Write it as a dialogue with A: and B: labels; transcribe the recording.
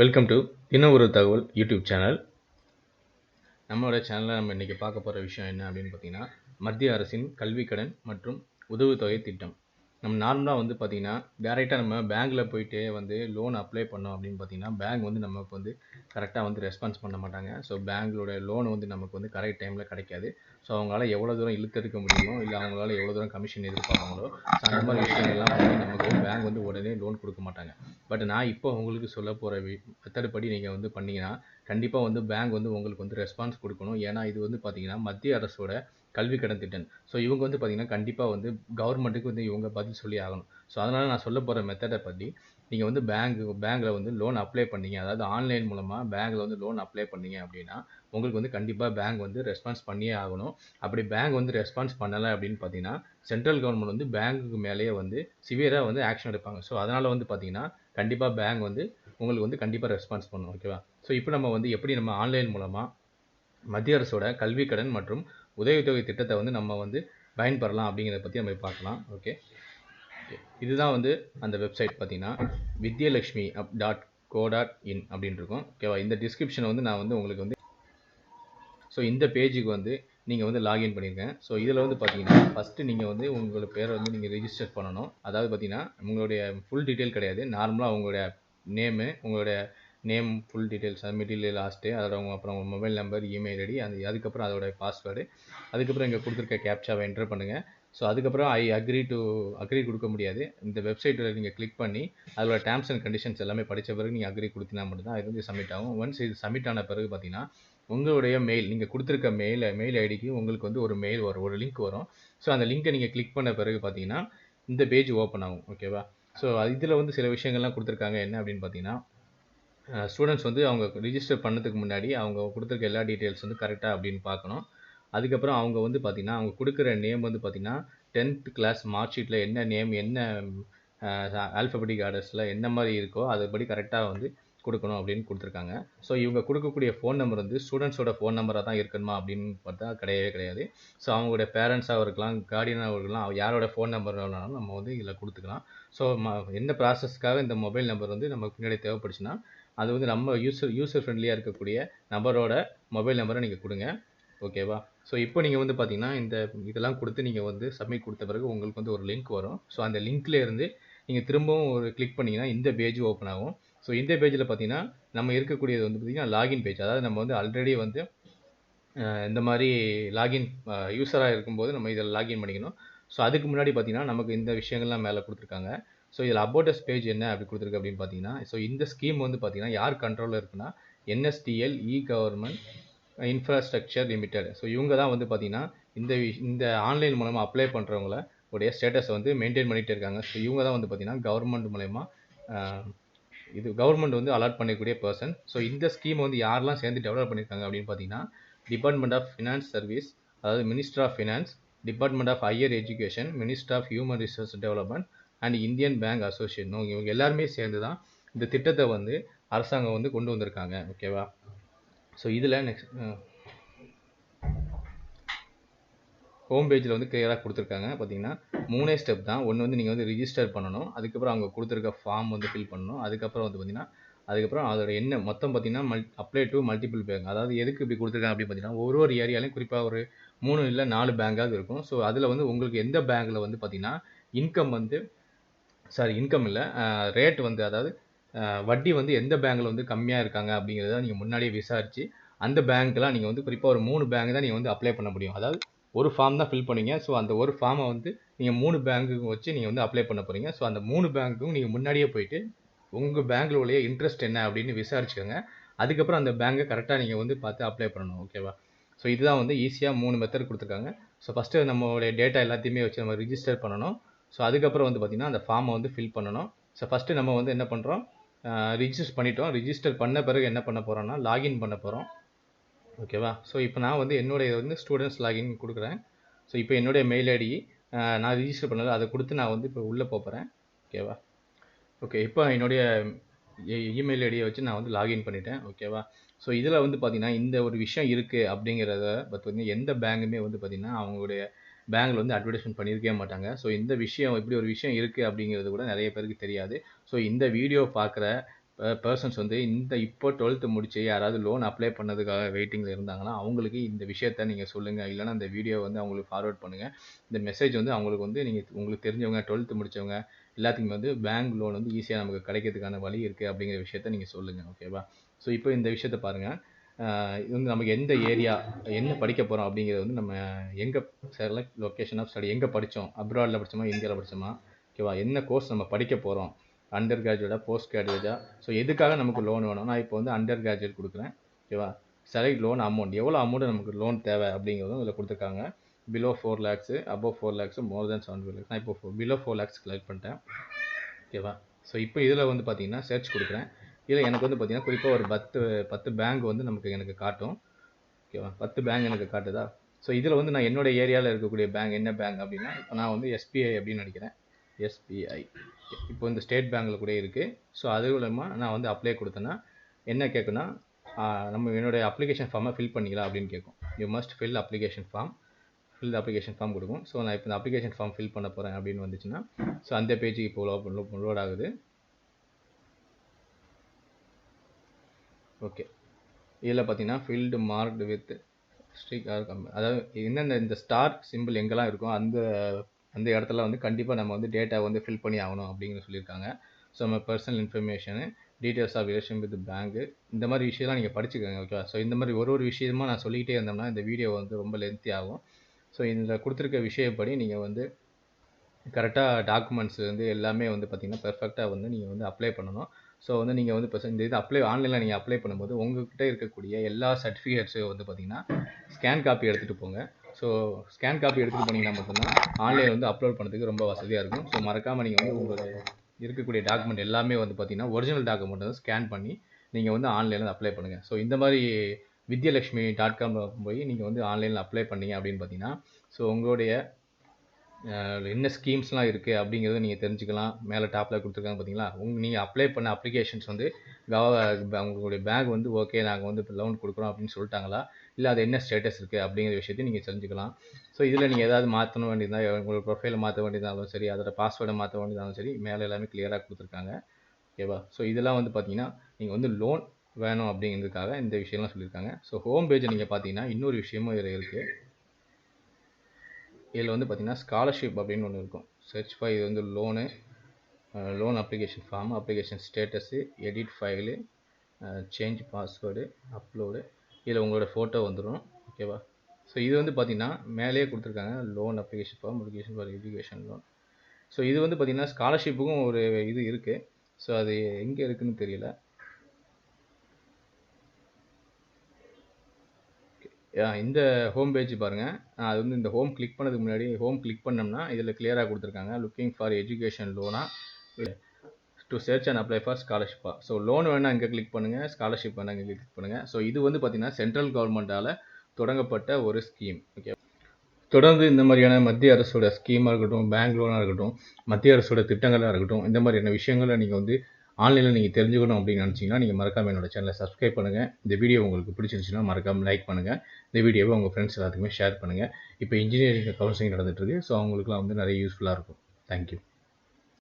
A: Welcome to இன்னும் ஒரு தகவல் யூடியூப் சேனல் நம்மளோட சேனலில் நம்ம இன்றைக்கி பார்க்க போகிற விஷயம் என்ன அப்படின்னு பார்த்தீங்கன்னா மத்திய அரசின் கல்விக் கடன் மற்றும் உதவித்தொகை திட்டம். நம்ம நார்மலாக வந்து பார்த்திங்கன்னா டேரெக்டாக நம்ம பேங்க்கில் போயிட்டு வந்து லோன் அப்ளை பண்ணோம் அப்படின்னு பார்த்தீங்கன்னா பேங்க் வந்து நமக்கு வந்து கரெக்டாக வந்து ரெஸ்பான்ஸ் பண்ண மாட்டாங்க. ஸோ பேங்க்லோட லோன் வந்து நமக்கு வந்து கரெக்ட் டைமில் கிடைக்காது. ஸோ அவங்களால எவ்வளோ தூரம் இழுத்தெடுக்க முடியுமோ இல்லை அவங்களால எவ்வளோ தூரம் கமிஷன் எதிர்பார்ப்பாங்களோ ஸோ அந்த மாதிரி விஷயங்கள்லாம் வந்து நமக்கு பேங்க் வந்து உடனே லோன் கொடுக்க மாட்டாங்க. பட் நான் இப்போ உங்களுக்கு சொல்ல போகிற மெத்தட் படி நீங்கள் வந்து பண்ணிங்கன்னா கண்டிப்பாக வந்து பேங்க் வந்து உங்களுக்கு வந்து ரெஸ்பான்ஸ் கொடுக்கணும். ஏன்னா இது வந்து பார்த்தீங்கன்னா மத்திய அரசோட கல்வி கடன் திட்டம். ஸோ இவங்க வந்து பார்த்தீங்கன்னா கண்டிப்பாக வந்து கவர்மெண்ட்டுக்கு வந்து இவங்க பதில் சொல்லி ஆகணும். ஸோ அதனால் நான் சொல்ல போகிற மெத்தடை பற்றி நீங்கள் வந்து பேங்க் பேங்க்கில் வந்து லோன் அப்ளை பண்ணீங்க. அதாவது ஆன்லைன் மூலமாக பேங்க்கில் வந்து லோன் அப்ளை பண்ணீங்க அப்படின்னா உங்களுக்கு வந்து கண்டிப்பாக பேங்க் வந்து ரெஸ்பான்ஸ் பண்ணியே ஆகணும். அப்படி பேங்க் வந்து ரெஸ்பான்ஸ் பண்ணலை அப்படின்னு பார்த்தீங்கன்னா சென்ட்ரல் கவர்மெண்ட் வந்து பேங்க்குக்கு மேலேயே வந்து சிவியராக வந்து ஆக்ஷன் எடுப்பாங்க. ஸோ அதனால் வந்து பார்த்தீங்கன்னா கண்டிப்பாக பேங்க் வந்து உங்களுக்கு வந்து கண்டிப்பாக ரெஸ்பான்ஸ் பண்ணும் ஓகேவா ஸோ இப்போ நம்ம வந்து எப்படி நம்ம ஆன்லைன் மூலமாக மத்திய அரசோட கல்வி கடன் மற்றும் உதவித்தொகை திட்டத்தை வந்து நம்ம வந்து பயன்பெறலாம் அப்படிங்கிறத பற்றி நம்ம பார்க்கலாம். ஓகே இதுதான் வந்து அந்த வெப்சைட் பார்த்தீங்கன்னா வித்யலக்ஷ்மி அப் டாட் கோ டாட் இன் அப்படின்னு இருக்கும் ஓகேவா இந்த டிஸ்கிரிப்ஷனை வந்து நான் வந்து உங்களுக்கு வந்து ஸோ இந்த பேஜுக்கு வந்து நீங்கள் வந்து லாகின் பண்ணியிருக்கேன் ஸோ இதில் வந்து பார்த்தீங்கன்னா ஃபஸ்ட்டு நீங்கள் வந்து உங்களோட பேரை வந்து நீங்கள் ரிஜிஸ்டர் பண்ணணும். அதாவது பார்த்தீங்கன்னா உங்களுடைய ஃபுல் டீட்டெயில் கிடையாது. நார்மலாக உங்களுடைய நேமு உங்களுடைய நேம் ஃபுல் டீட்டெயில்ஸ் அது மெட்டீரியல் லாஸ்ட்டு அதோட உங்கள் அப்புறம் உங்கள் மொபைல் நம்பர் இமெயில் ஐடி அந்த அதுக்கப்புறம் அதோட பாஸ்வேர்டு அதுக்கப்புறம் இங்கே கொடுத்துருக்க கேப்சாவை என்டர் பண்ணுங்கள் ஸோ அதுக்கப்புறம் ஐ அக்ரி டு அக்ரி கொடுக்க முடியாது. இந்த வெப்சைட்டில் நீங்கள் கிளிக் பண்ணி அதோட டேர்ம்ஸ் அண்ட் கண்டிஷன்ஸ் எல்லாமே படித்த பிறகு நீங்கள் அக்ரி கொடுத்தினா மட்டும்தான் இது வந்து சப்மிட் ஆகும். ஒன்ஸ் இது சப்மிட் ஆன பிறகு பார்த்தீங்கன்னா உங்களுடைய மெயில் நீங்கள் கொடுத்துருக்க மெயில் மெயில் ஐடிக்கு உங்களுக்கு வந்து ஒரு மெயில் வரும் ஒரு லிங்க் வரும். ஸோ அந்த லிங்க்கை நீங்கள் கிளிக் பண்ண பிறகு பார்த்தீங்கன்னா இந்த பேஜ் ஓப்பன் ஆகும் ஓகேவா ஸோ இதில் வந்து சில விஷயங்கள்லாம் கொடுத்துருக்காங்க. என்ன அப்படின்னு பார்த்தீங்கன்னா ஸ்டூடெண்ட்ஸ் வந்து அவங்க ரிஜிஸ்டர் பண்ணதுக்கு முன்னாடி அவங்க கொடுத்துருக்க எல்லா டீட்டெயில்ஸ் வந்து கரெக்டாக அப்படின்னு பார்க்கணும். அதுக்கப்புறம் அவங்க வந்து பார்த்திங்கன்னா அவங்க கொடுக்குற நேம் வந்து பார்த்திங்கன்னா டென்த் கிளாஸ் மார்க் ஷீட்டில் என்ன நேம் என்ன ஆல்ஃபபெட்டிக் ஆர்டர்ஸில் என்ன மாதிரி இருக்கோ அதுபடி கரெக்டாக வந்து கொடுக்கணும் அப்படின்னு கொடுத்துருக்காங்க. ஸோ இவங்க கொடுக்கக்கூடிய ஃபோன் நம்பர் வந்து ஸ்டூடெண்ட்ஸோட ஃபோன் நம்பராக தான் இருக்கணுமா அப்படின்னு பார்த்தா கிடையவே கிடையாது. ஸோ அவங்களுடைய பேரண்ட்ஸாக இருக்கலாம் கார்டியனாக இருக்கலாம் யாரோட ஃபோன் நம்பர் வேணாலும் நம்ம வந்து இதில் கொடுத்துக்கலாம். ஸோ ம என்ன ப்ராசஸ்க்காக இந்த மொபைல் நம்பர் வந்து நமக்கு பின்னாடி தேவைப்படுச்சுன்னா அது வந்து நம்ம யூஸர் யூஸர் ஃப்ரெண்ட்லியாக இருக்கக்கூடிய நபரோட மொபைல் நம்பரை நீங்கள் கொடுங்க. ஓகேவா ஸோ இப்போ நீங்கள் வந்து பார்த்தீங்கன்னா இந்த இதெல்லாம் கொடுத்து நீங்கள் வந்து சப்மிட் கொடுத்த பிறகு உங்களுக்கு வந்து ஒரு லிங்க் வரும். ஸோ அந்த லிங்க்லேருந்து நீங்கள் திரும்பவும் ஒரு கிளிக் பண்ணிங்கன்னா இந்த பேஜ் ஓப்பன் ஆகும். ஸோ இந்த பேஜில் பார்த்தீங்கன்னா நம்ம இருக்கக்கூடியது வந்து பார்த்திங்கன்னா லாகின் பேஜ் அதாவது நம்ம வந்து ஆல்ரெடி வந்து இந்த மாதிரி லாகின் யூஸராக இருக்கும்போது நம்ம இதில் லாகின் பண்ணிக்கணும். ஸோ அதுக்கு முன்னாடி பார்த்தீங்கன்னா நமக்கு இந்த விஷயங்கள்லாம் மேலே கொடுத்துருக்காங்க. ஸோ இதில் அபோட்டஸ் பேஜ் என்ன அப்படி கொடுத்துருக்கு அப்படின்னு பார்த்தீங்கன்னா ஸோ இந்த ஸ்கீம் வந்து பார்த்தீங்கன்னா யார் கண்ட்ரோலில் இருக்குன்னா NSDL e government infrastructure limited so இவங்க தான் வந்து பார்த்தீங்கன்னா இந்த இந்த ஆன்லைன் மூலமாக அப்ளை பண்ணுறவங்கள உடைய ஸ்டேட்டஸை வந்து மெயின்டைன் பண்ணிகிட்டே இருக்காங்க. ஸோ இவங்க தான் வந்து பார்த்தீங்கன்னா கவர்மெண்ட் மூலயமா இது கவர்மெண்ட் வந்து அலாட் பண்ணக்கூடிய பர்சன் ஸோ இந்த ஸ்கீம் வந்து யாரெல்லாம் சேர்ந்து டெவலப் பண்ணியிருக்காங்க அப்படின்னு பார்த்தீங்கன்னா டிபார்ட்மெண்ட் ஆஃப் ஃபினான்ஸ் சர்வீஸ் அதாவது minister of finance department of higher education minister of human resource development and Indian bank association இவங்க எல்லாருமே சேர்ந்து தான் இந்த திட்டத்தை வந்து அரசாங்கம் வந்து கொண்டு வந்திருக்காங்க. ஓகேவா ஸோ இதில் நெக்ஸ்ட் ஹோம் பேஜில் வந்து கிளியராக கொடுத்துருக்காங்க. பார்த்தீங்கன்னா மூணே ஸ்டெப் தான். ஒன்று வந்து நீங்கள் வந்து ரிஜிஸ்டர் பண்ணணும். அதுக்கப்புறம் அவங்க கொடுத்துருக்க ஃபார்ம் வந்து ஃபில் பண்ணணும். அதுக்கப்புறம் வந்து பார்த்தீங்கன்னா அதுக்கப்புறம் அதோட என்ன மொத்தம் பார்த்தீங்கன்னா மல் அப்ளை டு மல்டிபிள் பேங்க் அதாவது எதுக்கு இப்படி கொடுத்துருக்காங்க அப்படின்னு பார்த்தீங்கன்னா ஒரு ஒரு ஏரியாலையும் குறிப்பாக ஒரு மூணு இல்லை நாலு பேங்காவது இருக்கும். ஸோ அதில் வந்து உங்களுக்கு எந்த பேங்க்கில் வந்து பார்த்தீங்கன்னா இன்கம் வந்து சாரி இன்கம் இல்லை ரேட் வந்து அதாவது வட்டி வந்து எந்த பேங்க்கில் வந்து கம்மியாக இருக்காங்க அப்படிங்கிறத நீங்கள் முன்னாடியே விசாரித்து அந்த பேங்க்கெலாம் நீங்கள் வந்து குறிப்பாக ஒரு மூணு பேங்க் தான் நீங்கள் வந்து அப்ளை பண்ண முடியும். அதாவது ஒரு ஃபார்ம் தான் ஃபில் பண்ணுவீங்க ஸோ அந்த ஒரு ஃபார்மை வந்து நீங்கள் மூணு பேங்க்குக்கும் வச்சு நீங்கள் வந்து அப்ளை பண்ண போகிறீங்க ஸோ அந்த மூணு பேங்க்கும் நீங்கள் முன்னாடியே போயிட்டு உங்கள் பேங்க்கில் உள்ள இன்ட்ரெஸ்ட் என்ன அப்படின்னு விசாரிச்சுக்கோங்க. அதுக்கப்புறம் அந்த பேங்கை கரெக்டாக நீங்கள் வந்து பார்த்து அப்ளை பண்ணணும். ஓகேவா ஸோ இதுதான் வந்து ஈஸியாக மூணு மெத்தட் கொடுத்துருக்காங்க. ஸோ ஃபஸ்ட்டு நம்மளுடைய டேட்டா எல்லாத்தையுமே வச்சு நம்ம ரிஜிஸ்டர் பண்ணணும். ஸோ அதுக்கப்புறம் வந்து பார்த்திங்கன்னா அந்த ஃபார்மை வந்து ஃபில் பண்ணணும். ஸோ ஃபஸ்ட்டு நம்ம வந்து என்ன பண்ணுறோம் ரிஜிஸ்டர் பண்ணிட்டோம். ரிஜிஸ்டர் பண்ண பிறகு என்ன பண்ண போகிறோம்னா லாகின் பண்ண போகிறோம் ஓகேவா ஸோ இப்போ நான் வந்து என்னுடைய வந்து ஸ்டூடெண்ட்ஸ் லாகின் கொடுக்குறேன். ஸோ இப்போ என்னுடைய மெயில் ஐடி நான் ரிஜிஸ்டர் பண்ணல. அதை கொடுத்து நான் வந்து இப்போ உள்ளே போகிறேன் ஓகேவா ஓகே இப்போ என்னுடைய e-, இமெயில் ஐடியை வச்சு நான் வந்து லாகின் பண்ணிட்டேன். ஓகேவா ஸோ இதில் வந்து பார்த்திங்கன்னா இந்த ஒரு விஷயம் இருக்குது அப்படிங்கிறத பட் வந்து எந்த பேங்குமே வந்து பார்த்திங்கன்னா அவங்களுடைய பேங்க்கில் வந்து அட்வர்டைஸ்மெண்ட் பண்ணியிருக்கவே மாட்டாங்க. ஸோ இந்த விஷயம் இப்படி ஒரு விஷயம் இருக்குது அப்படிங்கிறது கூட நிறைய பேருக்கு தெரியாது. ஸோ இந்த வீடியோ பார்க்குற பர்சன்ஸ் வந்து இந்த இப்போ டுவெல்த்து முடிச்சு யாராவது லோன் அப்ளை பண்ணதுக்காக வெயிட்டிங்கில் இருந்தாங்கன்னா அவங்களுக்கு இந்த விஷயத்த நீங்கள் சொல்லுங்கள் இல்லைனா இந்த வீடியோ வந்து அவங்களுக்கு ஃபார்வர்ட் பண்ணுங்கள் இந்த மெசேஜ் வந்து அவங்களுக்கு வந்து நீங்கள் உங்களுக்கு தெரிஞ்சவங்க டுவெல்த்து முடிச்சவங்க எல்லாத்துக்குமே வந்து பேங்க் லோன் வந்து ஈஸியாக நமக்கு கிடைக்கிறதுக்கான வழி இருக்குது அப்படிங்கிற விஷயத்த நீங்கள் சொல்லுங்கள் ஓகேவா ஸோ இப்போ இந்த விஷயத்த பாருங்கள் இது வந்து நமக்கு எந்த ஏரியா என்ன படிக்க போகிறோம் அப்படிங்கிறது வந்து நம்ம எங்கே செலக்ட் லொக்கேஷன் ஆஃப் ஸ்டடி எங்கே படித்தோம் அப்ராடில் படித்தோமா இந்தியாவில் படித்தோமா ஓகேவா என்ன கோர்ஸ் நம்ம படிக்க போகிறோம் அண்டர் கிராஜுவேட்டா போஸ்ட் கிராஜுவேட்டா ஸோ எதுக்காக நமக்கு லோன் வேணும்? நான் இப்போ வந்து அண்டர் கிராஜுவேட் கொடுக்குறேன் ஓகேவா செலக்ட் லோன் அமௌண்ட் எவ்வளோ அமௌண்ட் நமக்கு லோன் தேவை அப்படிங்கிறதும் இதில் கொடுத்துருக்காங்க. Below four lakhs above four lakhs more than seven four lakhs நான் இப்போ பிலோ ஃபோர் லேக்ஸ் கலெக்ட் பண்ணிட்டேன். ஓகேவா ஸோ இப்போ இதில் வந்து பார்த்தீங்கன்னா சர்ச் கொடுக்குறேன். இதில் எனக்கு வந்து பார்த்தீங்கன்னா குறிப்பாக ஒரு பத்து பத்து பேங்க் வந்து நமக்கு எனக்கு காட்டும். ஓகேவா பத்து பேங்க் எனக்கு காட்டுதா? ஸோ இதில் வந்து நான் என்னோடய ஏரியாவில் இருக்கக்கூடிய பேங்க் என்ன பேங்க் அப்படின்னா இப்போ நான் வந்து எஸ்பிஐ அப்படின்னு நினைக்கிறேன். எஸ்பிஐ இப்போ இந்த ஸ்டேட் பேங்க்கில் கூட இருக்குது ஸோ அது மூலமாக நான் வந்து அப்ளை கொடுத்தேன்னா என்ன கேட்குன்னா நம்ம என்னுடைய அப்ளிகேஷன் ஃபார்மை ஃபில் பண்ணிக்கலாம் அப்படின்னு கேட்கும் you must fill application form fill application form கொடுக்கும். ஸோ நான் இப்போ இந்த அப்ளிகேஷன் ஃபார்ம் ஃபில் பண்ண போகிறேன் அப்படின்னு வந்துச்சுன்னா ஸோ அந்த பேஜுக்கு இப்போ லோட் ஆகுது. ஓகே இதில் பார்த்தீங்கன்னா ஃபீல்டு மார்க்டு வித் ஸ்ட்ரிக் அதாவது என்னென்ன இந்த ஸ்டார் சிம்பிள் எங்கெல்லாம் இருக்கோ அந்த அந்த இடத்துல வந்து கண்டிப்பாக நம்ம வந்து டேட்டா வந்து ஃபில் பண்ணி ஆகணும் அப்படிங்கிற சொல்லியிருக்காங்க. ஸோ நம்ம personal information details of relation with பேங்க்கு இந்த மாதிரி விஷயம்லாம் நீங்கள் படிச்சுக்கோங்க ஓகேவா ஸோ இந்த மாதிரி ஒரு ஒரு விஷயமா நான் சொல்லிக்கிட்டே இருந்தோம்னா இந்த வீடியோ வந்து ரொம்ப லென்த்தி ஆகும். ஸோ இதில் கொடுத்துருக்க விஷயப்படி நீங்கள் வந்து கரெக்டாக டாக்குமெண்ட்ஸ் வந்து எல்லாமே வந்து பார்த்திங்கன்னா பெர்ஃபெக்டாக வந்து நீங்கள் வந்து அப்ளை பண்ணணும். ஸோ வந்து நீங்கள் வந்து இப்போ இந்த இது அப்ளை ஆன்லைனில் நீங்கள் அப்ளை பண்ணும்போது உங்கள்கிட்ட இருக்கக்கூடிய எல்லா சர்டிஃபிகேட்ஸும் வந்து பார்த்திங்கன்னா ஸ்கேன் காப்பி எடுத்துகிட்டு போங்க. ஸோ ஸ்கேன் காப்பி எடுத்துகிட்டு போனீங்கன்னா மட்டும்தான் ஆன்லைனில் வந்து அப்லோட் பண்ணுறதுக்கு ரொம்ப வசதியாக இருக்கும். ஸோ மறக்காமல் நீங்கள் வந்து உங்களோட இருக்கக்கூடிய டாக்குமெண்ட் எல்லாமே வந்து பார்த்திங்கன்னா ஒரிஜினல் டாக்குமெண்ட் வந்து ஸ்கேன் பண்ணி நீங்கள் வந்து ஆன்லைனில் அப்ளை பண்ணுங்கள் ஸோ இந்த மாதிரி வித்யலட்சுமி டாட் காம் போய் நீங்கள் வந்து ஆன்லைனில் அப்ளை பண்ணீங்க அப்படின்னு பார்த்தீங்கன்னா ஸோ உங்களுடைய என்ன ஸ்கீம்ஸ்லாம் இருக்குது அப்படிங்கிறத நீங்கள் தெரிஞ்சுக்கலாம். மேலே டாப்பில் கொடுத்துருக்காங்க பார்த்தீங்களா உங்கள் நீங்கள் அப்ளை பண்ண அப்ளிகேஷன்ஸ் வந்து கவ உங்களுடைய பேங்க் வந்து ஓகே நாங்கள் வந்து இப்போ லோன் கொடுக்குறோம் அப்படின்னு சொல்லிட்டாங்களா? இல்லை அது என்ன ஸ்டேட்டஸ் இருக்குது அப்படிங்கிற விஷயத்தையும் நீங்கள் தெரிஞ்சுக்கலாம். ஸோ இதில் நீங்கள் ஏதாவது மாற்றணும் வேண்டியதாக உங்களோட ப்ரொஃபைல் மாற்ற வேண்டியதாலும் சரி அதோட பாஸ்வேர்டை மாற்ற வேண்டியதாலும் சரி மேலே எல்லாமே கிளியராக கொடுத்துருக்காங்க. ஓகேவா ஸோ இதெல்லாம் வந்து பார்த்தீங்கன்னா நீங்கள் வந்து லோன் வேணும் அப்படிங்கிறதுக்காக இந்த விஷயம்லாம் சொல்லியிருக்காங்க. ஸோ ஹோம் பேஜை நீங்கள் பார்த்தீங்கன்னா இன்னொரு விஷயமும் இதில் இருக்குது இதில் வந்து பார்த்திங்கன்னா ஸ்காலர்ஷிப் அப்படின்னு ஒன்று இருக்கும். சர்ச் ஃபை இது வந்து loan loan application form application status edit file change password upload இதில் உங்களோட ஃபோட்டோ வந்துடும் ஓகேவா ஸோ இது வந்து பார்த்திங்கன்னா மேலேயே கொடுத்துருக்காங்க. Loan application form application for education loan so இது வந்து பார்த்திங்கன்னா ஸ்காலர்ஷிப்புக்கும் ஒரு இது இருக்குது ஸோ அது எங்கே இருக்குதுன்னு தெரியல. இந்த ஹோம் பேஜ் பாருங்கள் அது வந்து இந்த ஹோம் கிளிக் பண்ணதுக்கு முன்னாடி ஹோம் கிளிக் பண்ணோம்னா இதில் கிளியராக கொடுத்துருக்காங்க. Looking for education Lona to search and apply for ஸ்காலர்ஷிப்பா so loan வேணால் இங்கே கிளிக் பண்ணுங்கள் ஸ்காலர்ஷிப் வேணால் இங்கே கிளிக் பண்ணுங்கள் ஸோ இது வந்து பார்த்திங்கன்னா சென்ட்ரல் கவர்மெண்ட்டால் தொடங்கப்பட்ட ஒரு ஸ்கீம் ஓகே தொடர்ந்து இந்த மாதிரியான மத்திய அரசோட ஸ்கீமாக இருக்கட்டும் பேங்க் லோனாக இருக்கட்டும் மத்திய அரசோட திட்டங்களாக இருக்கட்டும் இந்த மாதிரியான விஷயங்களை நீங்கள் வந்து ஆன்லைனில் நீங்கள் தெரிஞ்சுக்கணும் அப்படின்னு நினச்சிங்கன்னா நீங்கள் மறக்காமல் என்னோட சேனலை சப்ஸ்கிரைப் பண்ணுங்கள் இந்த வீடியோ உங்களுக்கு பிடிச்சிருந்துச்சுன்னா மறக்காமல் லைக் பண்ணுங்கள் இந்த வீடியோவை உங்கள் ஃப்ரெண்ட்ஸ் எல்லாத்துக்குமே ஷேர் பண்ணுங்கள் இப்போ இன்ஜினியரிங் கவுன்சிலிங் நடந்துகிட்ருக்கு ஸோ அவங்களுக்குலாம் வந்து நிறைய யூஸ்ஃபுல்லாக இருக்கும். தேங்க்யூ